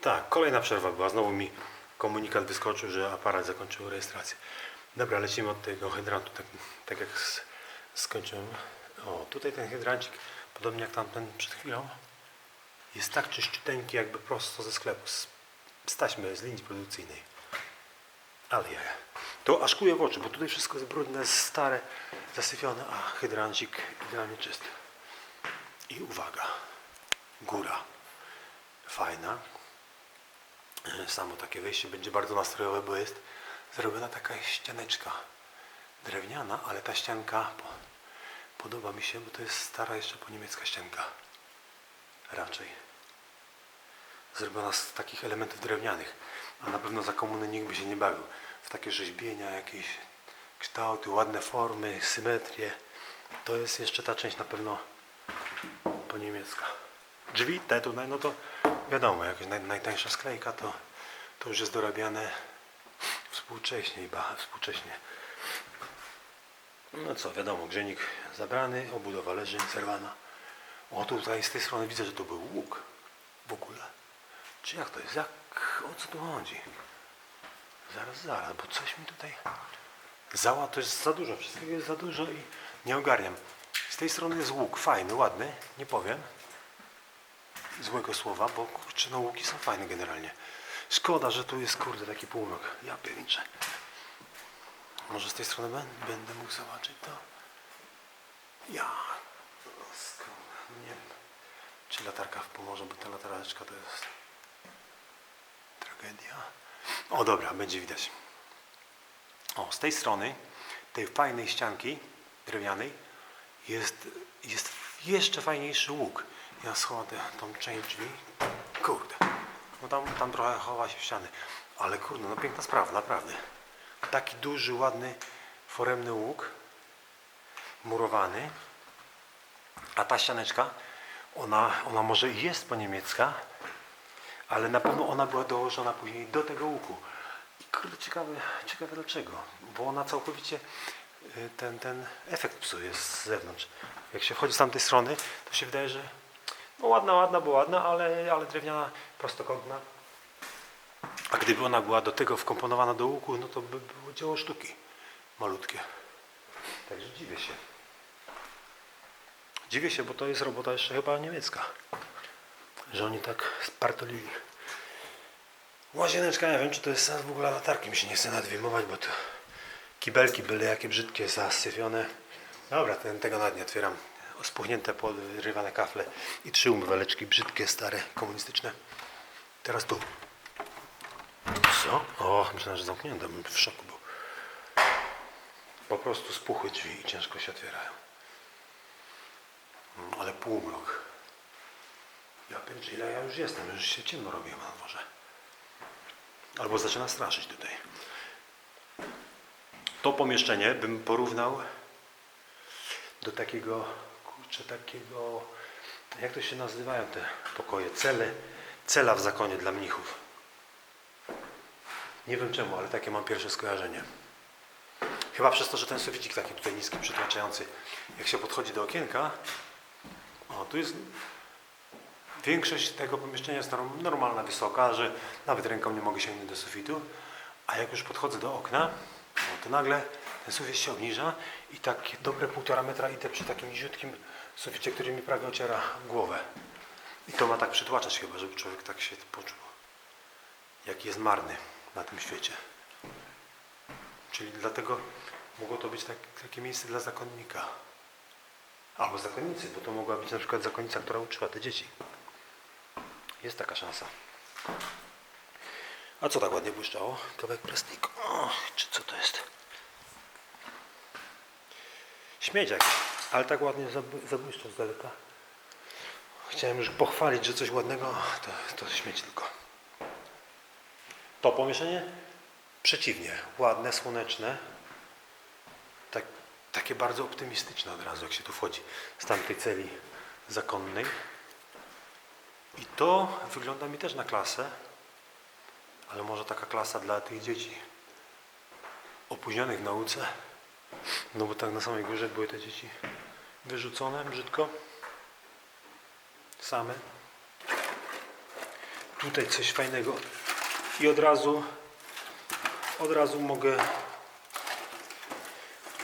Tak, kolejna przerwa była. Znowu mi komunikat wyskoczył, że aparat zakończył rejestrację. Dobra, lecimy od tego hydrantu, tak, tak jak skończyłem. O, tutaj ten hydrancik, podobnie jak tamten przed chwilą, jest tak czyściuteńki, jakby prosto ze sklepu, z, z linii produkcyjnej. Ale ja. To aż kuje w oczy, bo tutaj wszystko jest brudne, stare, zasyfione, a hydrancik idealnie czysty. I uwaga, góra fajna. Samo takie wejście będzie bardzo nastrojowe, bo jest zrobiona taka ścianeczka drewniana, ale ta ścianka po, podoba mi się, bo to jest stara jeszcze po niemiecka ścianka. Raczej. Zrobiona z takich elementów drewnianych. A na pewno za komuny nikt by się nie bawił. W takie rzeźbienia, jakieś kształty, ładne formy, symetrie. To jest jeszcze ta część na pewno po niemiecka. Drzwi te tutaj, no to wiadomo, jakaś naj, najtańsza sklejka to, to już jest dorabiane współcześnie, ba, współcześnie. No co, wiadomo, grzenik zabrany, obudowa leży, zerwana. O, tutaj z tej strony widzę, że to był łuk w ogóle. Czy jak to jest? Jak, o co tu chodzi? Zaraz, zaraz, bo coś mi tutaj... Zała to jest za dużo, wszystkiego jest za dużo i nie ogarniam. Z tej strony jest łuk, fajny, ładny, nie powiem złego słowa, bo kurczę, no łuki są fajne generalnie. Szkoda, że tu jest kurde taki półmrok. Ja pierniczę. Może z tej strony ben- będę mógł zobaczyć to? Ja. Nie wiem. Czy latarka pomoże, bo ta latareczka to jest tragedia. O dobra, będzie widać. O, z tej strony, tej fajnej ścianki drewnianej jest, jest jeszcze fajniejszy łuk. Ja schowam tę- tą część drzwi. Kurde. No tam, tam trochę chowa się w ściany. Ale kurde, no piękna sprawa, naprawdę. Taki duży, ładny, foremny łuk. Murowany. A ta ścianeczka, ona, ona może i jest po niemiecka, ale na pewno ona była dołożona później do tego łuku. Kurde, ciekawe, ciekawe dlaczego. Bo ona całkowicie y, ten, ten efekt psuje z zewnątrz. Jak się wchodzi z tamtej strony, to się wydaje, że no ładna, ładna, bo ładna, ale, ale drewniana, prostokątna. A gdyby ona była do tego wkomponowana do łuku, no to by było dzieło sztuki. Malutkie. Także dziwię się. Dziwię się, bo to jest robota jeszcze chyba niemiecka. Że oni tak spartolili. Łazieneczka, nie wiem czy to jest sens w ogóle latarki. Mi się nie chce nadwyjmować, bo to kibelki byle jakie brzydkie, zasyfione. Dobra, ten, tego nawet nie otwieram. Spuchnięte, podrywane kafle i trzy umywaleczki brzydkie, stare, komunistyczne. Teraz tu. Co? O, myślałem, że zamknięte, bym w szoku był. Po prostu spuchły drzwi i ciężko się otwierają. Mm, Ale półmrok. Ja pierdzielę, ile ja już jestem, już się ciemno robiło na dworze. Albo zaczyna straszyć tutaj. To pomieszczenie bym porównał do takiego, kurczę, takiego, jak to się nazywają te pokoje, cele, cela w zakonie dla mnichów. Nie wiem czemu, ale takie mam pierwsze skojarzenie. Chyba przez to, że ten suficik taki tutaj niski, przytłaczający, jak się podchodzi do okienka, o, tu jest Większość tego pomieszczenia jest norm- normalna, wysoka, że nawet ręką nie mogę sięgnąć do sufitu, a jak już podchodzę do okna, no to nagle ten sufit się obniża i takie dobre półtora metra idę przy takim niziutkim suficie, który mi prawie ociera głowę. I to ma tak przytłaczać chyba, żeby człowiek tak się poczuł, jaki jest marny na tym świecie. Czyli dlatego mogło to być tak, takie miejsce dla zakonnika. Albo zakonnicy, bo to mogła być na przykład zakonnica, która uczyła te dzieci. Jest taka szansa. A co tak ładnie błyszczało? Kawałek plastiku. O, czy co to jest? Śmieć jakiś, ale tak ładnie zabły- zabłyszczał z daleka. Chciałem już pochwalić, że coś ładnego, to, to śmieć tylko. To pomieszczenie? Przeciwnie, ładne, słoneczne. Tak, takie bardzo optymistyczne od razu, jak się tu wchodzi z tamtej celi zakonnej. I to wygląda mi też na klasę, ale może taka klasa dla tych dzieci opóźnionych w nauce. No bo tak na samej górze były te dzieci wyrzucone brzydko. Same. tutaj coś fajnego. I od razu od razu mogę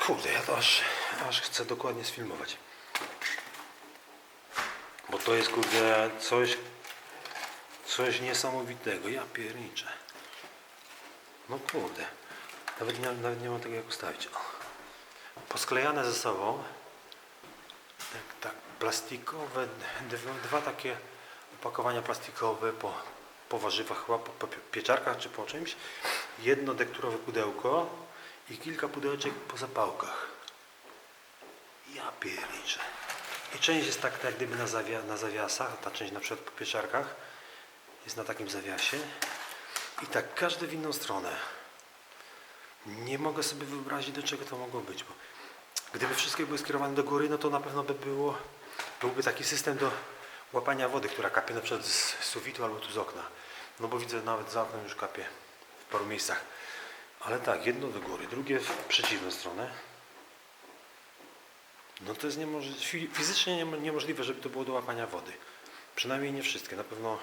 kurde, ja to aż, aż chcę dokładnie sfilmować. Bo to jest kurde coś coś niesamowitego. Ja pierniczę. No kurde. Nawet nie, nawet nie mam tego jak ustawić. O. posklejane ze sobą tak, plastikowe, dwa, takie opakowania plastikowe po, po warzywach, chyba po, po pieczarkach czy po czymś. Jedno dekturowe pudełko i kilka pudełeczek po zapałkach. Ja pierniczę. I część jest tak, tak jak gdyby na, zawia, na zawiasach, ta część na przykład po pieczarkach jest na takim zawiasie. I tak każdy w inną stronę. Nie mogę sobie wyobrazić, do czego to mogło być. Bo gdyby wszystkie były skierowane do góry, no to na pewno by było, byłby taki system do łapania wody, która kapie na przykład z sufitu albo tu z okna. No bo widzę nawet za oknem już kapie w paru miejscach. Ale tak, jedno do góry, drugie w przeciwną stronę. No to jest niemożliwe, fizycznie niemo- niemożliwe, żeby to było do łapania wody. Przynajmniej nie wszystkie. Na pewno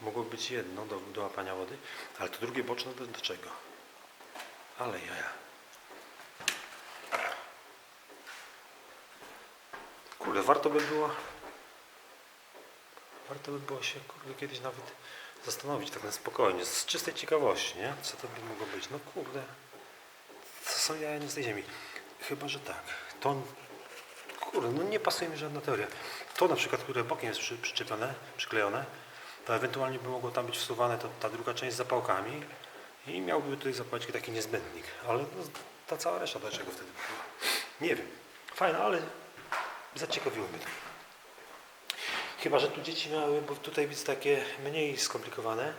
mogło być jedno do, do łapania wody, ale to drugie boczne do, do czego? Ale jaja. Kurde, warto by było. Warto by było się kurde, kiedyś nawet zastanowić tak na spokojnie, z czystej ciekawości, nie? Co to by mogło być? No kurde, to są jaja nie z tej ziemi. Chyba, że tak. To, kurde, no nie pasuje mi żadna teoria. To na przykład, które bokiem jest przy, przyczepione, przyklejone, to ewentualnie by mogło tam być wsuwane to, ta druga część z zapałkami i miałby tutaj zapałeczki taki niezbędnik. Ale no, ta cała reszta do czego wtedy by była? Nie wiem. Fajne, ale zaciekawiło mnie to. Chyba, że tu dzieci miały, bo tutaj być takie mniej skomplikowane,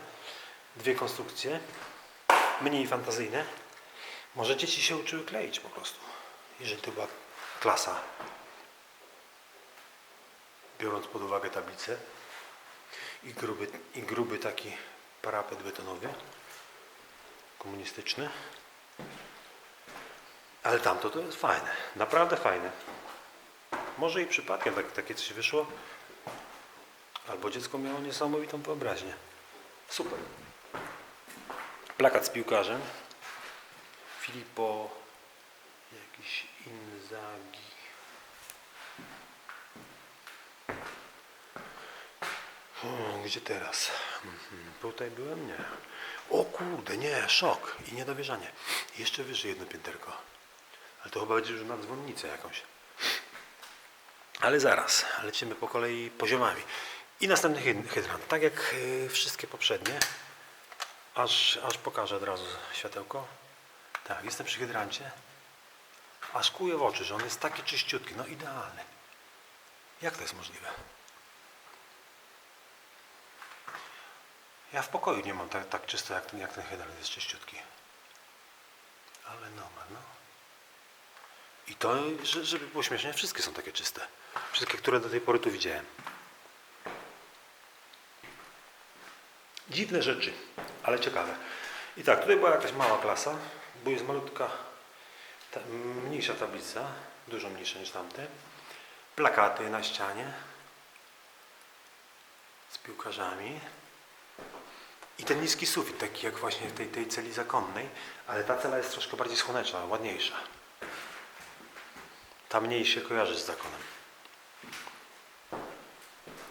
dwie konstrukcje, mniej fantazyjne. Może dzieci się uczyły kleić po prostu, jeżeli to była klasa. Biorąc pod uwagę tablicę i gruby, i gruby taki parapet betonowy, komunistyczny. Ale tamto to jest fajne, naprawdę fajne. Może i przypadkiem tak, takie coś wyszło, albo dziecko miało niesamowitą wyobraźnię. Super. Plakat z piłkarzem. Filippo jakiś Inzaghi. Hmm, Gdzie teraz? Mhm, Tutaj byłem? Nie. O kurde, nie, szok i niedowierzanie. Jeszcze wyżej jedno pięterko. Ale to chyba będzie już na dzwonnicę jakąś. Ale zaraz, lecimy po kolei poziomami. I następny hyd- hydrant. Tak jak y, wszystkie poprzednie. Aż, aż pokażę od razu światełko. Tak, jestem przy hydrancie. Aż kuje w oczy, że on jest taki czyściutki. No idealny. Jak to jest możliwe? Ja w pokoju nie mam tak, tak czysto jak ten, jak ten hydrant jest czyściutki. Ale numer, no. I to, że- żeby było śmiesznie, wszystkie są takie czyste. Wszystkie, które do tej pory tu widziałem. Dziwne rzeczy, ale ciekawe. I tak, tutaj była jakaś mała klasa, bo jest malutka, ta, mniejsza tablica, dużo mniejsza niż tamte. Plakaty na ścianie z piłkarzami. I ten niski sufit, taki jak właśnie w tej, tej celi zakonnej, ale ta cela jest troszkę bardziej słoneczna, ładniejsza. Ta mniej się kojarzy z zakonem.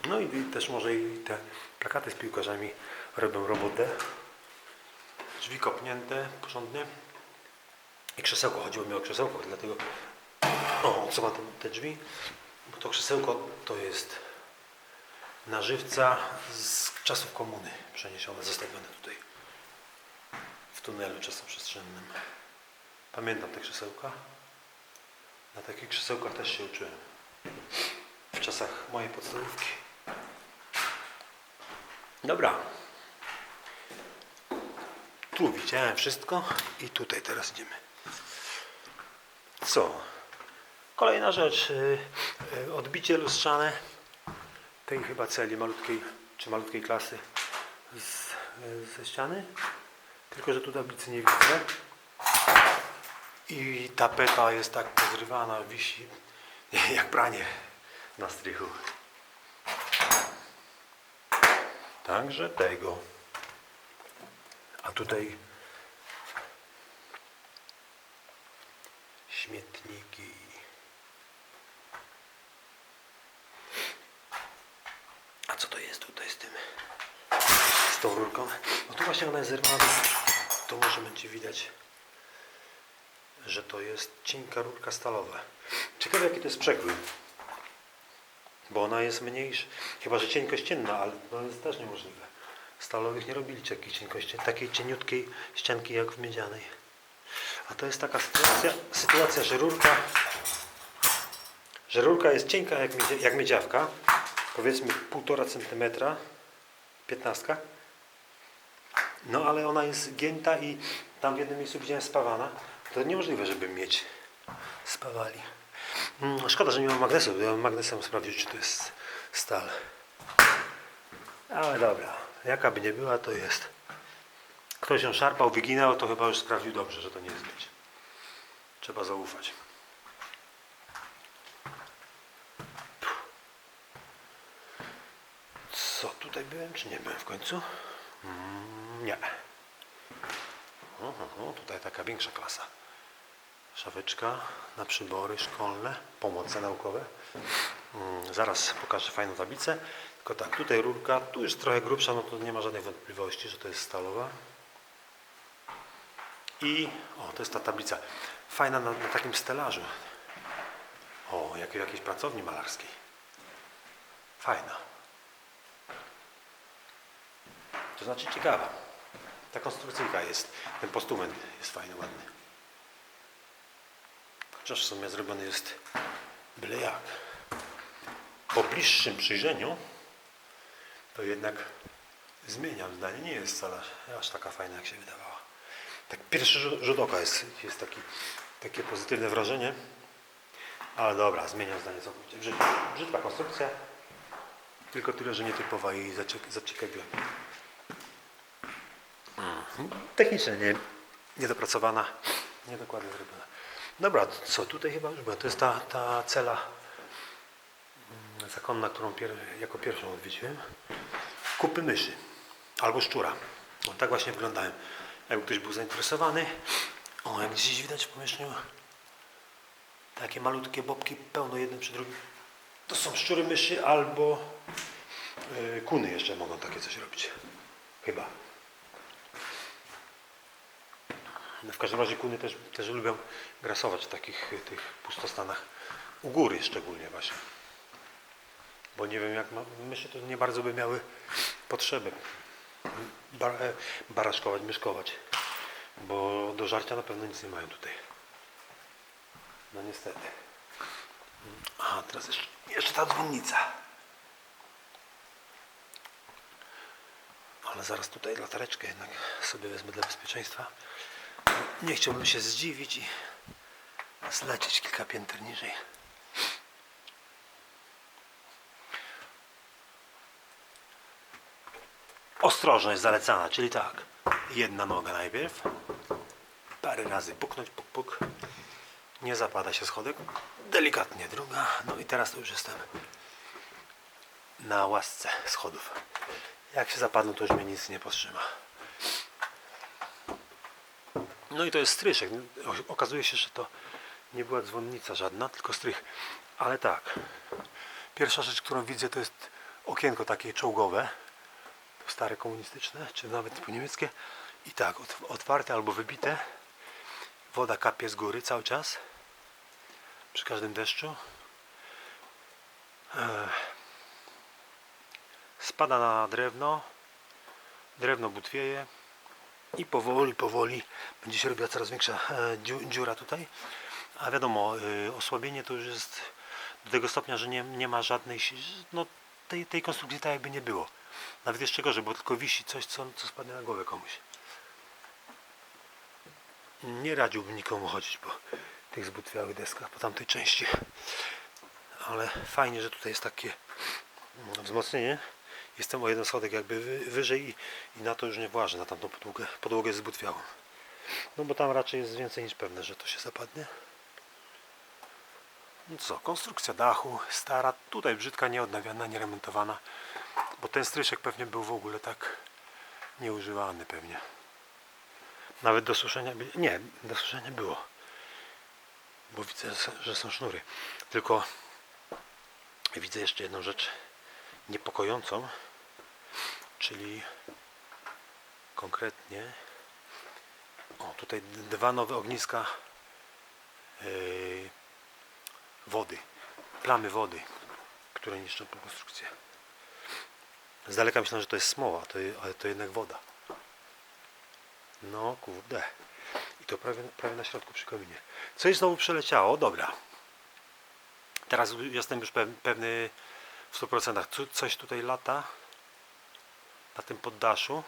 No i też może i te plakaty z piłkarzami robią robotę. Drzwi kopnięte porządnie. I krzesełko, chodziło mi o krzesełko, dlatego o, co ma te, te drzwi? Bo to krzesełko to jest na żywca z czasów komuny przeniesione, zostawione tutaj w tunelu czasoprzestrzennym. Pamiętam te krzesełka. Na takich krzesełkach też się uczyłem. W czasach mojej podstawówki. Dobra. Tu widziałem wszystko i tutaj teraz idziemy. Co? Kolejna rzecz. y, y, Odbicie lustrzane tej chyba celi malutkiej, czy malutkiej klasy z, ze ściany. Tylko, że tu tablicy nie widzę. I tapeta jest tak pozrywana, wisi jak pranie na strychu. Także tego. A tutaj śmietniki. A co to jest tutaj z tym? Z tą rurką? No tu właśnie ona jest zerwana. To może będzie widać, że to jest cienka rurka stalowa. Ciekawe jaki to jest przekrój. Bo ona jest mniejsza, chyba że cienkość cienna, ale to jest też niemożliwe. Stalowych nie robili takiej takiej cieniutkiej ścianki jak w miedzianej. A to jest taka sytuacja, sytuacja że rurka, że rurka jest cienka jak, jak miedziawka, powiedzmy 1,5 cm, 15 no ale ona jest gięta i tam w jednym miejscu widziałem spawana. To niemożliwe, żeby mieć spawali. Mm, Szkoda, że nie mam magnesu. Ja magnesem sprawdzić, czy to jest stal. Ale dobra, jaka by nie była, to jest. Ktoś ją szarpał, wyginał, to chyba już sprawdził dobrze, że to nie jest miedź. Trzeba zaufać. Co, tutaj byłem, czy nie byłem w końcu? Mm, nie. O, o, o, tutaj taka większa klasa. Szafeczka na przybory szkolne, pomoce naukowe. Mm, zaraz pokażę fajną tablicę. Tylko tak, tutaj rurka, tu jest trochę grubsza, no to nie ma żadnej wątpliwości, że to jest stalowa. I, o, to jest ta tablica. Fajna na, na takim stelażu. O, jak w jakiejś pracowni malarskiej. Fajna. To znaczy ciekawa. Ta konstrukcyjka jest, ten postument jest fajny, ładny. Chociaż w sumie zrobiony jest byle jak. Po bliższym przyjrzeniu to jednak zmieniam zdanie. Nie jest wcale aż taka fajna, jak się wydawała. Tak pierwszy rzut- oka jest, jest taki, takie pozytywne wrażenie. Ale dobra, zmieniam zdanie całkowicie. Brzydka, konstrukcja. Tylko tyle, że nietypowa i zaciek- zaciekawiła mnie. Technicznie nie, niedopracowana, niedokładnie zrobiona. Dobra, co tutaj chyba już była? To jest ta, ta cela mm, zakonna, którą pier, jako pierwszą odwiedziłem. Kupy myszy albo szczura. O, tak właśnie wyglądają. Jakby ktoś był zainteresowany. O, jak gdzieś widać w pomieszczeniu takie malutkie bobki, pełno jednym przy drugim. To są szczury myszy albo yy, kuny jeszcze mogą takie coś robić. Chyba. No w każdym razie kuny też, też lubią grasować w takich tych pustostanach. U góry szczególnie właśnie. Bo nie wiem jak ma, myszy to nie bardzo by miały potrzeby bar, e, baraszkować, myszkować. Bo do żarcia na pewno nic nie mają tutaj. No niestety. A teraz jeszcze, jeszcze ta dzwonnica. Ale zaraz tutaj latareczkę jednak sobie wezmę dla bezpieczeństwa. Nie chciałbym się zdziwić i zlecieć kilka pięter niżej. Ostrożność zalecana, czyli tak. Jedna noga najpierw. Parę razy puknąć, puk, puk. Nie zapada się schodek. Delikatnie druga. No i teraz to już jestem na łasce schodów. Jak się zapadną, to już mnie nic nie powstrzyma. No i to jest stryszek. Okazuje się, że to nie była dzwonnica żadna, tylko strych. Ale tak, pierwsza rzecz, którą widzę, to jest okienko takie czołgowe, stare komunistyczne, czy nawet po niemieckie. I tak, ot- otwarte albo wybite. Woda kapie z góry cały czas. Przy każdym deszczu. E, Spada na drewno. Drewno butwieje. I powoli, powoli będzie się robiła coraz większa e, dziu- dziura tutaj. A wiadomo, y, osłabienie to już jest do tego stopnia, że nie, nie ma żadnej, no tej, tej konstrukcji tak jakby nie było. Nawet jeszcze gorzej, bo tylko wisi coś, co, co spadnie na głowę komuś. Nie radziłbym nikomu chodzić po tych zbutwiałych deskach, po tamtej części. Ale fajnie, że tutaj jest takie mm, wzmocnienie. Jestem o jeden schodek jakby wy, wyżej i, i na to już nie włażę, na tamtą podłogę, podłogę zbutwiałą. No bo tam raczej jest więcej niż pewne, że to się zapadnie. No co, konstrukcja dachu, stara, tutaj brzydka, nieodnawiana, nieremontowana. Bo ten stryszek pewnie był w ogóle tak nieużywany pewnie. Nawet do suszenia, nie, do suszenia było. Bo widzę, że są sznury. Tylko widzę jeszcze jedną rzecz niepokojącą, czyli konkretnie o, tutaj dwa nowe ogniska yy, wody, plamy wody, które niszczą konstrukcję. Z daleka myślałem, że to jest smoła, to, ale to jednak woda. No kurde. I to prawie, prawie na środku przy kominie. Coś znowu przeleciało, dobra. Teraz jestem już pew- pewny w 100%. Co- Coś tutaj lata na tym poddaszu.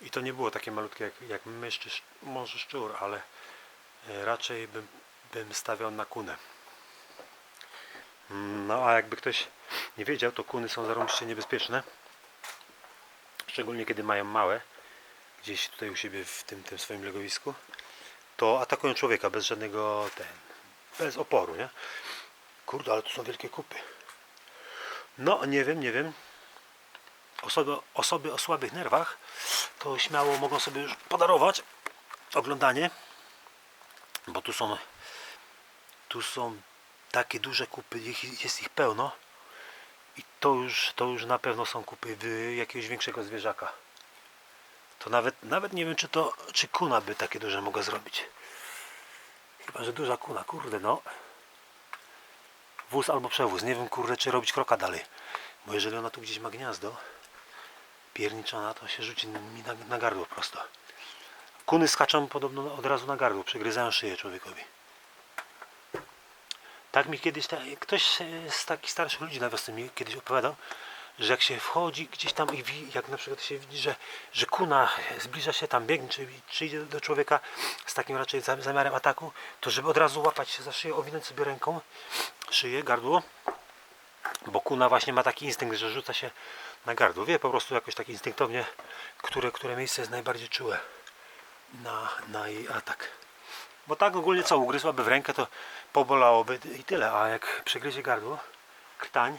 I to nie było takie malutkie jak, jak mysz czy może szczur, ale e, raczej bym, bym stawiał na kunę. Mm, No a jakby ktoś nie wiedział, to kuny są zarąbiście niebezpieczne. Szczególnie kiedy mają małe, gdzieś tutaj u siebie w tym, tym swoim legowisku, to atakują człowieka bez żadnego ten, bez oporu, nie? Kurde, ale tu są wielkie kupy. No, nie wiem, nie wiem. Osoby, osoby o słabych nerwach to śmiało mogą sobie już podarować oglądanie, bo tu są tu są takie duże kupy, jest ich pełno i to już, to już na pewno są kupy jakiegoś większego zwierzaka. To nawet, nawet nie wiem, czy to, czy kuna by takie duże mogła zrobić. Chyba, że duża kuna, kurde no. Wóz albo przewóz, nie wiem kurde, czy robić kroka dalej. Bo jeżeli ona tu gdzieś ma gniazdo, pierniczona, to się rzuci mi na, na gardło prosto. Kuny skaczą podobno od razu na gardło, przegryzają szyję człowiekowi. Tak mi kiedyś, ta, ktoś z takich starszych ludzi na wiosce mi kiedyś opowiadał, że jak się wchodzi gdzieś tam i wi- jak na przykład się widzi, że, że kuna zbliża się tam, biegnie, czy, czy idzie do człowieka z takim raczej za- zamiarem ataku, to żeby od razu łapać się za szyję, owinąć sobie ręką szyję, gardło, bo kuna właśnie ma taki instynkt, że rzuca się na gardło. Wie po prostu jakoś tak instynktownie, które, które miejsce jest najbardziej czułe na, na jej atak. Bo tak ogólnie co, ugryzłaby w rękę, to pobolałoby i tyle, a jak przegryzie gardło, krtań,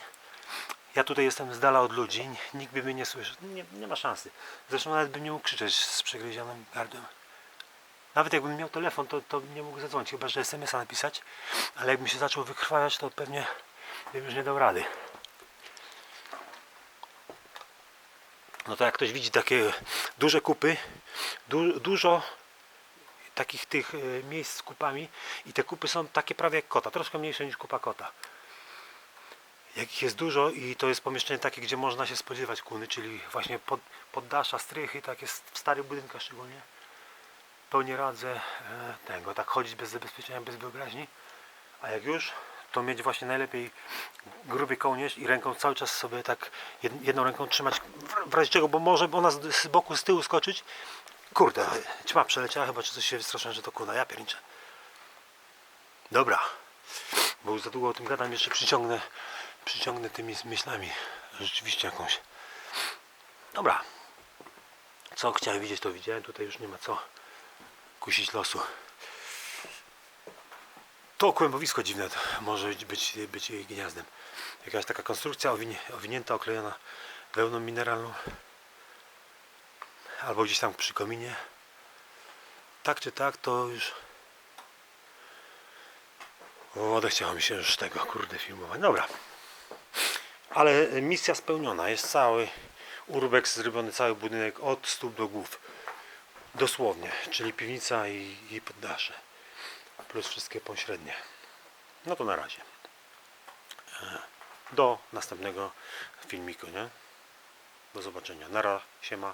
ja tutaj jestem z dala od ludzi, nikt by mnie nie słyszał, nie, nie ma szansy. Zresztą nawet bym nie mógł krzyczeć z przegryzionym gardłem. Nawet jakbym miał telefon, to, to nie mógł zadzwonić, chyba że SMS-a napisać, ale jakbym się zaczął wykrwawiać, to pewnie bym już nie dał rady. No to jak ktoś widzi takie duże kupy, du, dużo takich tych e, miejsc z kupami i te kupy są takie prawie jak kota, troszkę mniejsze niż kupa kota. Jak ich jest dużo i to jest pomieszczenie takie, gdzie można się spodziewać kuny, czyli właśnie pod, poddasza, strychy, tak jest w starych budynkach szczególnie, to nie radzę e, tego, tak chodzić bez zabezpieczenia, bez wyobraźni, a jak już, to mieć właśnie najlepiej gruby kołnierz i ręką cały czas sobie tak jed- jedną ręką trzymać w- razie czego, bo może ona z boku, z tyłu skoczyć. Kurde, ćma przeleciała chyba, czy coś się wystraszyłem, że to kuna, ja pierniczę. Dobra, bo już za długo o tym gadam, jeszcze przyciągnę, przyciągnę tymi myślami rzeczywiście jakąś. Dobra, co chciałem widzieć, to widziałem, tutaj już nie ma co kusić losu. To kłębowisko dziwne to może być, być, jej gniazdem. Jakaś taka konstrukcja owinięta, oklejona wełną mineralną. Albo gdzieś tam przy kominie. Tak czy tak, to już... O, odechciało mi się już tego, kurde, filmować. Dobra. Ale misja spełniona. Jest cały urbex zrobiony, cały budynek od stóp do głów. Dosłownie. Czyli piwnica i, i poddasze plus wszystkie pośrednie. No to na razie. E, Do następnego filmiku, nie? Do zobaczenia. Nara, siema.